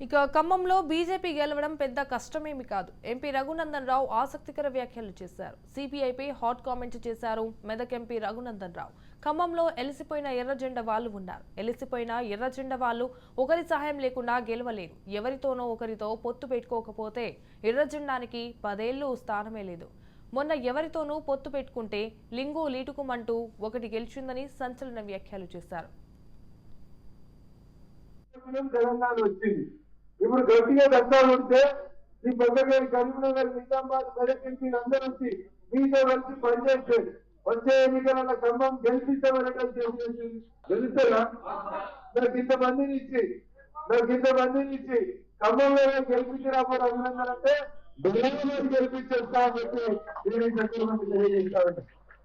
ఇక ఖమ్మంలో బీజేపీ గెలవడం పెద్ద కష్టమేమి కాదు. ఎంపీ రఘునందన్ రావు ఆసక్తికర వ్యాఖ్యలు చేశారు. సిపిఐపై హాట్ కామెంట్ చేశారు మెదక్ ఎంపీ రఘునందన్ రావు. ఖమ్మంలో ఎలిసిపోయిన ఎర్రజెండ వాళ్ళు ఉన్నారు. ఎలిసిపోయిన ఎర్రజెండ వాళ్ళు ఒకరి సహాయం లేకుండా గెలవలేరు. ఎవరితోనో ఒకరితో పొత్తు పెట్టుకోకపోతే ఎర్రజెండానికి పదేళ్ళు స్థానమే లేదు. మొన్న ఎవరితోనూ పొత్తు పెట్టుకుంటే లింగు లీటుకుమంటూ ఒకటి గెలిచిందని సంచలన వ్యాఖ్యలు చేశారు. తెలంగాణ వచ్చింది. ఇప్పుడు గట్టిగా దత్తాలు ఉంటే ఈ పెద్దగారి కరీంనగర్ నిజామాబాద్ మెదక్ అందరూ వచ్చి మీతో కలిసి పనిచేస్తే వచ్చే ఎన్నికల ఖమ్మం గెలిపిస్తామనటం చేసి గెలుస్తారా నాకు ఇంతమందిని ఇచ్చి నాకు ఇంతమందిని ఇచ్చి ఖమ్మంలో గెలిపించినప్పుడు అభినందన అంటే బెంగళూరు గెలిపించేస్తా అని చెప్పి నేను ఈ సందర్భంగా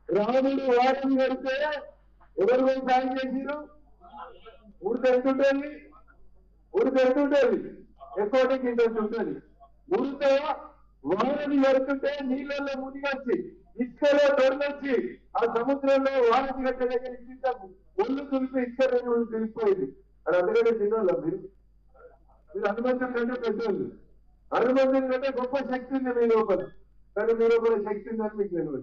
రాముడు వారిని గడితే ఎవరు పోయి సాయం చేసిరు ఊరు తెలుసుంటుంది ఊరు తెలుసుంటుంది ఎక్కువ కింద ఉంటుంది ఊరితో వానని ఎరుకుంటే నీళ్ళల్లో మునిగొచ్చి ఇసుకలో దొరకొచ్చి ఆ సముద్రంలో వానని గట్ట దగ్గర ఒళ్ళు తులిపి ఇసుక రెండు ఒళ్ళు తెలిసిపోయింది అది అందుకంటే తినాలి మీరు? మీరు అనుబంధం కంటే పెద్దోళ్ళు అనుబంధం కంటే గొప్ప శక్తి ఉంది మీ లోపల. కానీ మీ లోపల శక్తి ఉందని మీకు తెలియదు.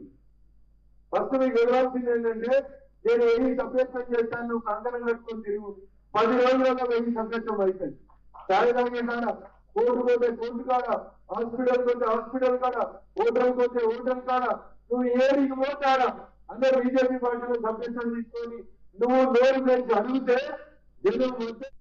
ఫస్ట్ మీకు వెళ్ళాల్సింది ఏంటంటే నేను ఏమి సభ్యత్వం చేస్తాను నువ్వు కంకణం కట్టుకొని తిరుగు. పది రోజులలో వెయ్యి సభ్యత్వం అవుతుంది చాయ్ కాడ కోర్టు పోతే కోర్టు కాడ హాస్పిటల్ పోతే హాస్పిటల్ కాడ హోటల్ పోతే హోటల్ కాడ నువ్వు ఏడికి పోతాడా? అందరూ బీజేపీ పార్టీలో సభ్యత్వం తీసుకొని నువ్వు నోరు తెచ్చి అడిగితే జనం మొత్తం